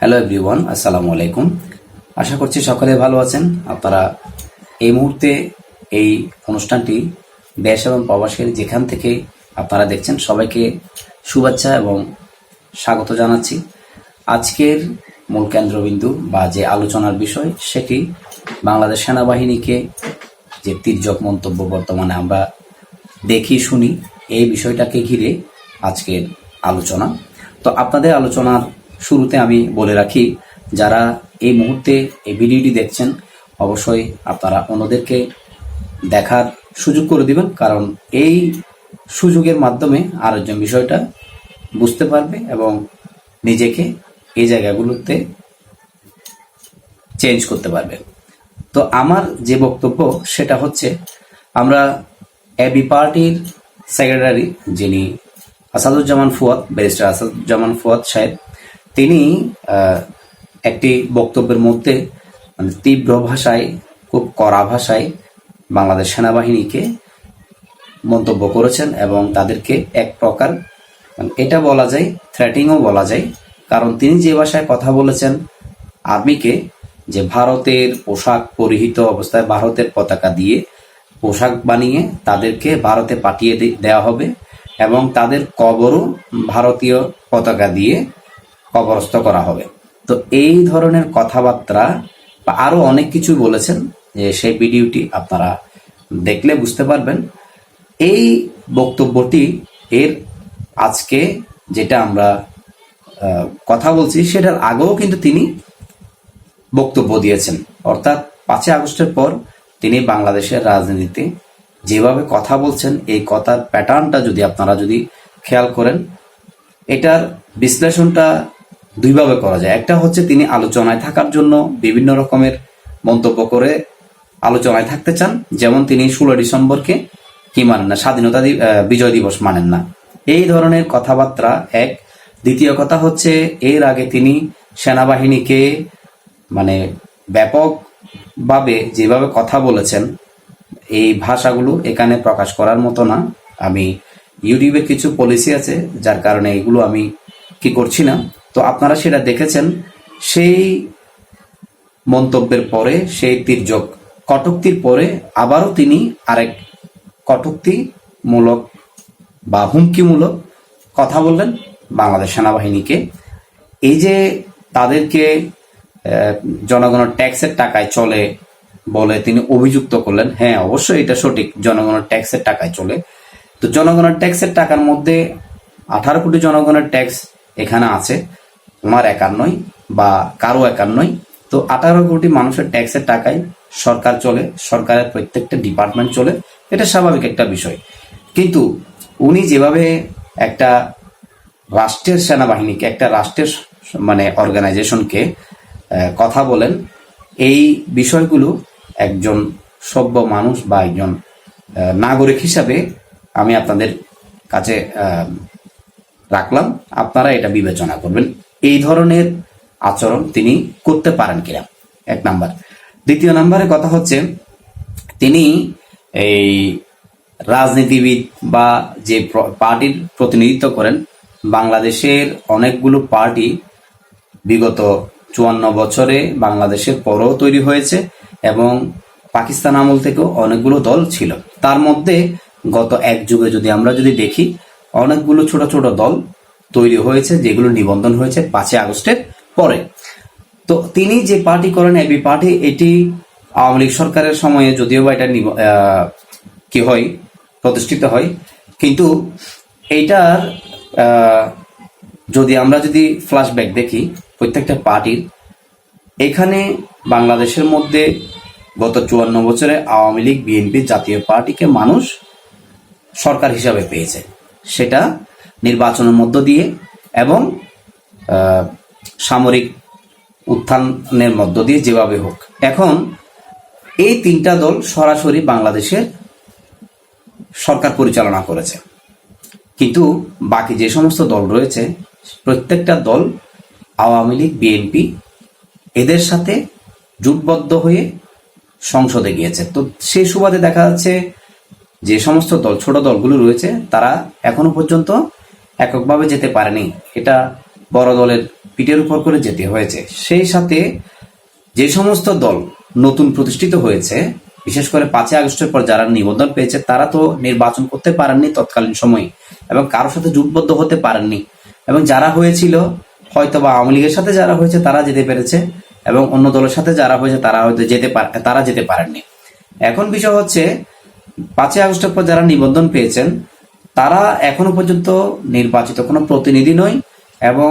Hello everyone আসসালামু আলাইকুম আশা করছি সকলে ভালো আছেন। আপনারা এই মুহূর্তে এই অনুষ্ঠানটি দেশ এবং প্রবাসের যেখান থেকে আপনারা দেখছেন, সবাইকে শুভেচ্ছা এবং স্বাগত জানাচ্ছি। আজকের মূল কেন্দ্রবিন্দু বা যে আলোচনার বিষয়, সেটি বাংলাদেশ সেনাবাহিনীকে যে তির্যক মন্তব্য বর্তমানে আমরা দেখি, শুনি, এই বিষয়টাকে ঘিরে আজকের আলোচনা। তো আপনাদের আলোচনার শুরুতে আমি বলে রাখি, যারা এই মুহূর্তে এই ভিডিওটি দেখছেন, অবশ্যই আপনারা অন্যদেরকে দেখার সুযোগ করে দিবেন, কারণ এই সুযোগের মাধ্যমে আরেকজন বিষয়টা বুঝতে পারবে এবং নিজেকে এই জায়গাগুলোতে চেঞ্জ করতে পারবে। তো আমার যে বক্তব্য, সেটা হচ্ছে, আমরা এবি পার্টির সেক্রেটারি যিনি আসাদুজ্জামান ফুয়াদ ব্যারিস্টার আসাদুজ্জামান ফুয়াদ সাহেব তিনি একটি বক্তব্যের মধ্যে মানে তীব্র ভাষায়, খুব কড়া ভাষায় বাংলাদেশ সেনাবাহিনীকে মন্তব্য করেছেন এবং তাদেরকে এক প্রকার মানে এটা বলা যায় থ্রেটিংও বলা যায়। কারণ তিনি যে ভাষায় কথা বলেছেন, আর্মিকে যে ভারতের পোশাক পরিহিত অবস্থায় ভারতের পতাকা দিয়ে পোশাক বানিয়ে তাদেরকে ভারতে পাঠিয়ে দেওয়া হবে এবং তাদের কবরও ভারতীয় পতাকা দিয়ে কবরস্থ করা হবে। তো এই ধরনের কথাবার্তা বা আরও অনেক কিছু বলেছেন যে সেই ভিডিওটি আপনারা দেখলে বুঝতে পারবেন। এই বক্তব্যটি এর আজকে যেটা আমরা কথা বলছি, সেটার আগেও কিন্তু তিনি বক্তব্য দিয়েছেন। অর্থাৎ পাঁচই আগস্টের পর তিনি বাংলাদেশের রাজনীতিতে যেভাবে কথা বলছেন, এই কথার প্যাটার্নটা যদি আপনারা যদি খেয়াল করেন, এটার বিশ্লেষণটা দুইভাবে করা যায়। একটা হচ্ছে তিনি আলোচনায় থাকার জন্য বিভিন্ন রকমের মন্তব্য করে আলোচনায় থাকতে চান। যেমন তিনি ষোলো ডিসেম্বরকে কি মানেন না? স্বাধীনতা বিজয় দিবস মানেন না। এই ধরনের কথাবার্তা এক। দ্বিতীয় কথা হচ্ছে, এর আগে তিনি সেনাবাহিনীকে মানে ব্যাপকভাবে যেভাবে কথা বলেছেন, এই ভাষাগুলো এখানে প্রকাশ করার মতো না। আমি ইউটিউবে কিছু পলিসি আছে, যার কারণে এগুলো আমি কি করছি না। তো আপনারা সেটা দেখেছেন, সেই মন্তব্যের পরে, সেই তির্যক কটুক্তির পরে আবারও তিনি আরেক কটুক্তিমূলক বা হুমকিমূলক কথা বললেন বাংলাদেশ সেনাবাহিনীকে। এই যে তাদেরকে জনগণের ট্যাক্সের টাকায় চলে বলে তিনি অভিযুক্ত করলেন হ্যাঁ অবশ্যই এটা সঠিক, জনগণের ট্যাক্সের টাকায় চলে। তো জনগণের ট্যাক্সের টাকার মধ্যে আঠারো কোটি জনগণের ট্যাক্স এখানে আছে। আমার একার নয় বা কারও একার নয় তো আঠারো কোটি মানুষের ট্যাক্সের টাকায় সরকার চলে, সরকারের প্রত্যেকটা ডিপার্টমেন্ট চলে। এটা স্বাভাবিক একটা বিষয়। কিন্তু উনি যেভাবে একটা রাষ্ট্রের সেনাবাহিনীকে, একটা রাষ্ট্রের মানে অর্গানাইজেশনকে কথা বলেন, এই বিষয়গুলো একজন সভ্য মানুষ বা একজন নাগরিক হিসাবে আমি আপনাদের কাছে রাখলাম। আপনারা এটা বিবেচনা করবেন। এই ধরনের আচরণ তিনি করতে পারেন কিনা? এক নাম্বার। দ্বিতীয় নাম্বারে কথা হচ্ছে, তিনি এই রাজনীতিবিদ বা যে পার্টির প্রতিনিধিত্ব করেন, বাংলাদেশের অনেকগুলো পার্টি বিগত চুয়ান্ন বছরে বাংলাদেশের পরও তৈরি হয়েছে এবং পাকিস্তান আমল থেকেও অনেকগুলো দল ছিল। তার মধ্যে গত এক যুগে যদি আমরা যদি দেখি, অনেকগুলো ছোট ছোট দল তৈরি হয়েছে, যেগুলো নিবন্ধন হয়েছে পাঁচই আগস্টের পরে। তো তিনি যে পার্টি করেন, এবি পার্টি, এটি আওয়ামী লীগ সরকারের সময়ে যদিও বা এটা কি হয়, প্রতিষ্ঠিত হয়, কিন্তু এইটার যদি আমরা যদি ফ্ল্যাশব্যাক দেখি, প্রত্যেকটা পার্টির, এখানে বাংলাদেশের মধ্যে গত চুয়ান্ন বছরে আওয়ামী লীগ, বিএনপি জাতীয় পার্টিকে মানুষ সরকার হিসাবে পেয়েছে। সেটা নির্বাচনের মধ্য দিয়ে এবং সামরিক উত্থানের মধ্য দিয়ে যেভাবে হোক। এখন এই তিনটা দল সরাসরি বাংলাদেশের সরকার পরিচালনা করেছে। কিন্তু বাকি যে সমস্ত দল রয়েছে, প্রত্যেকটা দল আওয়ামী লীগ, বিএনপি, এদের সাথে জোটবদ্ধ হয়ে সংসদে গিয়েছে। তো সেই সুবাদে দেখা যাচ্ছে যে সমস্ত দল, ছোট দলগুলো রয়েছে, তারা এখনও পর্যন্ত এককভাবে যেতে পারেনি। এটা বড় দলের পিঠের উপর করে যেতে হয়েছে। সেই সাথে যে সমস্ত দল নতুন প্রতিষ্ঠিত হয়েছে, বিশেষ করে পাঁচই আগস্টের পর যারা নিবন্ধন পেয়েছে, তারা তো নির্বাচন করতে পারেননি তৎকালীন সময়ে এবং কারোর সাথে জুটবদ্ধ হতে পারেননি। এবং যারা হয়েছিল হয়তো বা আওয়ামী লীগের সাথে যারা হয়েছে, তারা যেতে পেরেছে এবং অন্য দলের সাথে যারা হয়েছে, তারা হয়তো যেতে পার, তারা যেতে পারেননি। এখন বিষয় হচ্ছে, পাঁচই আগস্টের পর যারা নিবন্ধন পেয়েছেন তারা এখনও পর্যন্ত নির্বাচিত কোনো প্রতিনিধি নয় এবং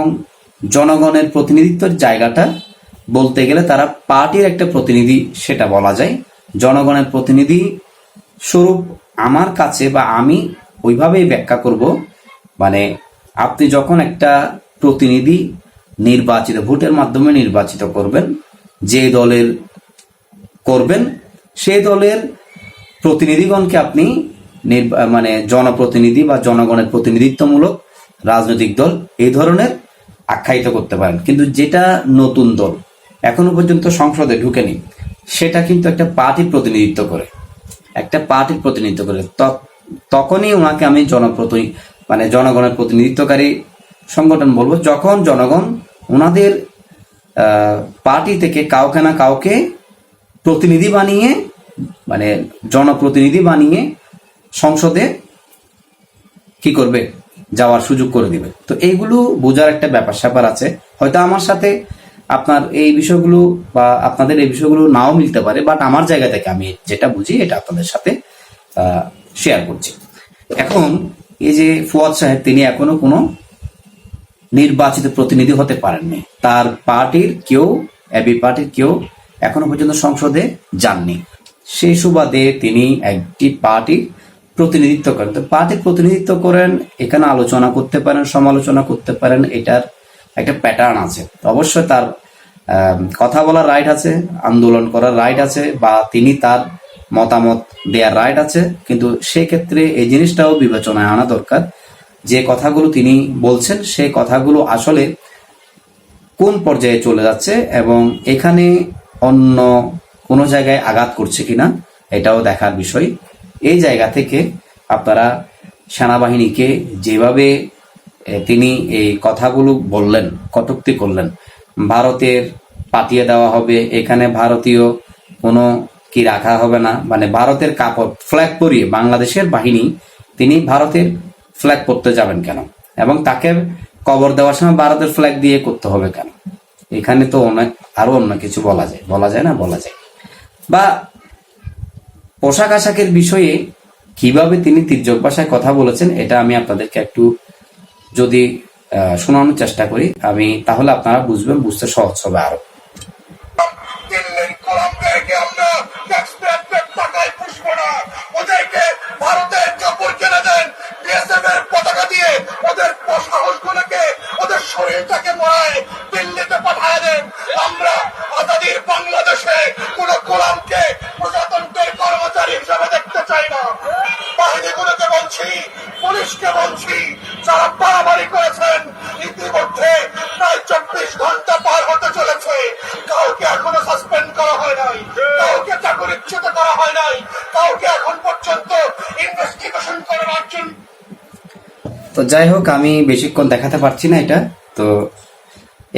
জনগণের প্রতিনিধিত্বের জায়গাটা বলতে গেলে তারা পার্টির একটা প্রতিনিধি সেটা বলা যায়। জনগণের প্রতিনিধি স্বরূপ আমার কাছে বা আমি ওইভাবেই ব্যাখ্যা করব। মানে আপনি যখন একটা প্রতিনিধি নির্বাচিত, ভোটের মাধ্যমে নির্বাচিত করবেন, যে দলের করবেন, সেই দলের প্রতিনিধিগণকে আপনি মানে জনপ্রতিনিধি বা জনগণের প্রতিনিধিত্বমূলক রাজনৈতিক দল এই ধরনের আখ্যায়িত করতে পারেন। কিন্তু যেটা নতুন দল এখনও পর্যন্ত সংসদে ঢুকেনি, সেটা কিন্তু একটা পার্টির প্রতিনিধিত্ব করে। একটা পার্টির প্রতিনিধিত্ব করে। তখনই ওনাকে আমি জনপ্রতি মানে জনগণের প্রতিনিধিত্বকারী সংগঠন বলব, যখন জনগণ ওনাদের পার্টি থেকে কাউকে না কাউকে প্রতিনিধি বানিয়ে মানে জনপ্রতিনিধি বানিয়ে সংসদে কি করবে? যাওয়ার সুযোগ করে দিবে। তো এইগুলো বোঝার একটা ব্যাপার, স্যাপার আছে। হয়তো আমার সাথে আপনার এই বিষয়গুলো বা আপনাদের এই বিষয়গুলো নাও মিলতে পারে বাট আমার জায়গা থেকে আমি যেটা বুঝি, এটা আপনাদের সাথে শেয়ার করছি। এখন এই যে ফুয়াদ সাহেব, তিনি এখনও কোনো নির্বাচিত প্রতিনিধি হতে পারেননি। তার পার্টির কেউ, এবি পার্টির কেউ এখনও পর্যন্ত সংসদে যাননি। সেই সুবাদে তিনি একটি পার্টির প্রতিনিধিত্ব করেন। তো পার্টির প্রতিনিধিত্ব করেন, এখানে আলোচনা করতে পারেন, সমালোচনা করতে পারেন, এটার একটা প্যাটার্ন আছে। অবশ্যই তার কথা বলার রাইট আছে, আন্দোলন করার রাইট আছে, বা তিনি তার মতামত দেওয়ার রাইট আছে, কিন্তু সেক্ষেত্রে এই জিনিসটাও বিবেচনায় আনা দরকার। যে কথাগুলো তিনি বলছেন, সেই কথাগুলো আসলে কোন পর্যায়ে চলে যাচ্ছে এবং এখানে অন্য কোনো জায়গায় আঘাত করছে কিনা, এটাও দেখার বিষয়। এই জায়গা থেকে আপনারা সেনাবাহিনীকে যেভাবে তিনি এই কথাগুলো বললেন, কটূক্তি করলেন, ভারতের পাঠিয়ে দেওয়া হবে, এখানে ভারতীয় কোনো কি রাখা হবে না মানে ভারতের কাপড় ফ্ল্যাগ পরিয়ে বাংলাদেশের বাহিনী, তিনি ভারতের ফ্ল্যাগ পরতে যাবেন কেন? এবং তাকে কবর দেওয়ার সময় ভারতের ফ্ল্যাগ দিয়ে করতে হবে কেন? এখানে তো অনেক, আরও অন্য কিছু বলা যায় বলা যায় না, বলা যায়। বা পোশাক আশাকের বিষয়ে কীভাবে তিনি তির্যক ভাষায় কথা বলেছেন, এটা আমি আপনাদেরকে একটু যদি শোনানোর চেষ্টা করি, আমি তাহলে আপনারা বুঝবেন, বুঝতে সহজ হবে আরও। আমরা আজাদির বাংলাদেশে কোন বলছি, পুলিশকে বলছি, যারা বাড়াবাড়ি করেছেন, ইতিমধ্যে প্রায় চব্বিশ ঘণ্টা পার হতে চলেছে। কাউকে এখনও সাসপেন্ড করা হয় নাই। কাউকে চাকরিচ্যুত করা হয় নাই। কাউকে এখন পর্যন্ত ইনভেস্টিগেশন করার জন্য তো যাই হোক, আমি বেশিক্ষণ দেখাতে পারছি না এটা। তো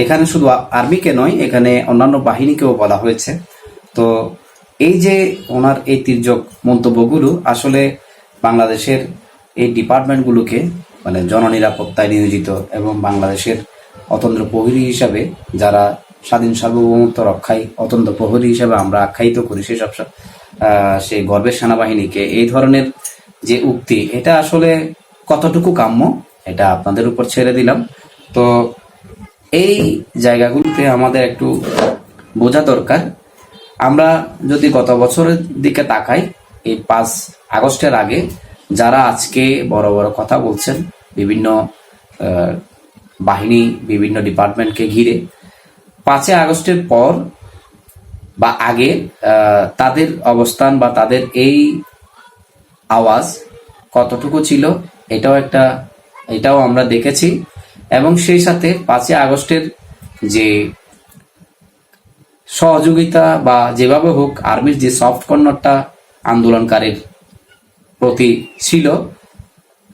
এখানে শুধু আর্মিকে নয়, এখানে অন্যান্য বাহিনীকেও বলা হয়েছে। তো এই যে ওনার এই তির্যক মন্তব্যগুলো, আসলে বাংলাদেশের এই ডিপার্টমেন্টগুলোকে মানে জননিরাপত্তায় নিয়োজিত এবং বাংলাদেশের অতন্ত্র প্রহরী হিসাবে যারা স্বাধীন সার্বভৌমত্ব রক্ষায় অতন্ত্র প্রহরী হিসাবে আমরা আখ্যায়িত করি সেসব সেই গর্বের সেনাবাহিনীকে, এই ধরনের যে উক্তি, এটা আসলে কতটুকু কাম্য, এটা আপনাদের উপর ছেড়ে দিলাম। তো এই জায়গাগুলোতে আমাদের একটু বোঝা দরকার। আমরা যদি গত বছরের দিকে তাকাই, এই পাঁচ আগস্টের আগে যারা আজকে বড় বড় কথা বলছেন, বিভিন্ন বাহিনী, বিভিন্ন ডিপার্টমেন্টকে ঘিরে, পাঁচই আগস্টের পর বা আগে তাদের অবস্থান বা তাদের এই আওয়াজ কতটুকু ছিল, এটাও একটা, এটাও আমরা দেখেছি। এবং সেই সাথে পাঁচই আগস্টের যে সহযোগিতা বা যেভাবে হোক, আর্মির যে সফট কর্নারটা আন্দোলনকারীর প্রতি ছিল।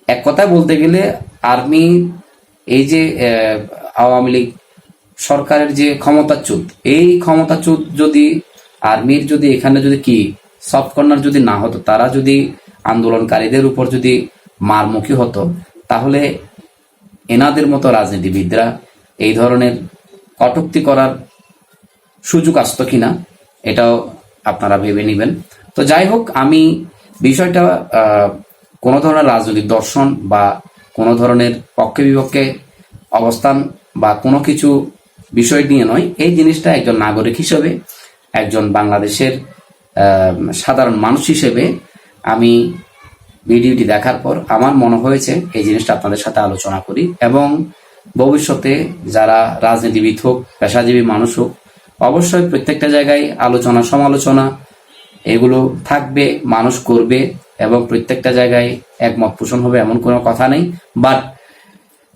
এক কথায় বলতে গেলে আর্মি, এই যে আওয়ামী লীগ সরকারের যে ক্ষমতাচ্যুত, এই ক্ষমতাচ্যুত যদি আর্মির যদি এখানে যদি কি সফট কর্নার যদি না হতো, তারা যদি আন্দোলনকারীদের উপর যদি মারমুখী হতো, তাহলে এনাদের মতো রাজনীতিবিদরা এই ধরনের কটুক্তি করার সুযোগ আসতো কিনা, এটাও আপনারা ভেবে নেবেন। তো যাই হোক, আমি বিষয়টা কোনো ধরনের রাজনৈতিক দর্শন বা কোনো ধরনের পক্ষে বিপক্ষে অবস্থান বা কোনো কিছু বিষয় নিয়ে নয়। এই জিনিসটা একজন নাগরিক হিসেবে, একজন বাংলাদেশের সাধারণ মানুষ হিসেবে আমি ভিডিওটি দেখার পর আমার মনে হয়েছে এই জিনিসটা আপনাদের সাথে আলোচনা করি এবং ভবিষ্যতে যারা রাজনীতিবিদ হোক, পেশাজীবী মানুষ হোক, অবশ্যই প্রত্যেকটা জায়গায় আলোচনা, সমালোচনা এগুলো থাকবে, মানুষ করবে এবং প্রত্যেকটা জায়গায় একমত পোষণ হবে এমন কোনো কথা নেই। বাট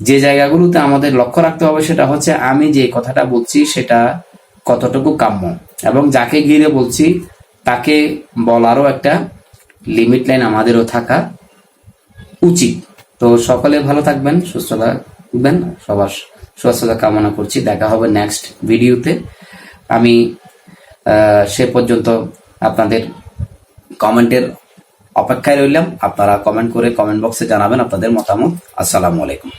যে জায়গাগুলোতে আমাদের লক্ষ্য রাখতে হবে সেটা হচ্ছে আমি যে কথাটা বলছি সেটা কতটুকু কাম্য। এবং যাকে ঘিরে বলছি, তাকে বলারও একটা লিমিট লাইন আমাদেরও থাকা উচিত। তো সকলে ভালো থাকবেন, সুস্থ থাকবেন। সবার সুস্থতা কামনা করছি। দেখা হবে নেক্সট ভিডিওতে আমি সে পর্যন্ত আপনাদের কমেন্টের অপেক্ষায় রইলাম। আপনারা কমেন্ট করে কমেন্ট বক্সে জানাবেন আপনাদের মতামত। আসসালামু আলাইকুম।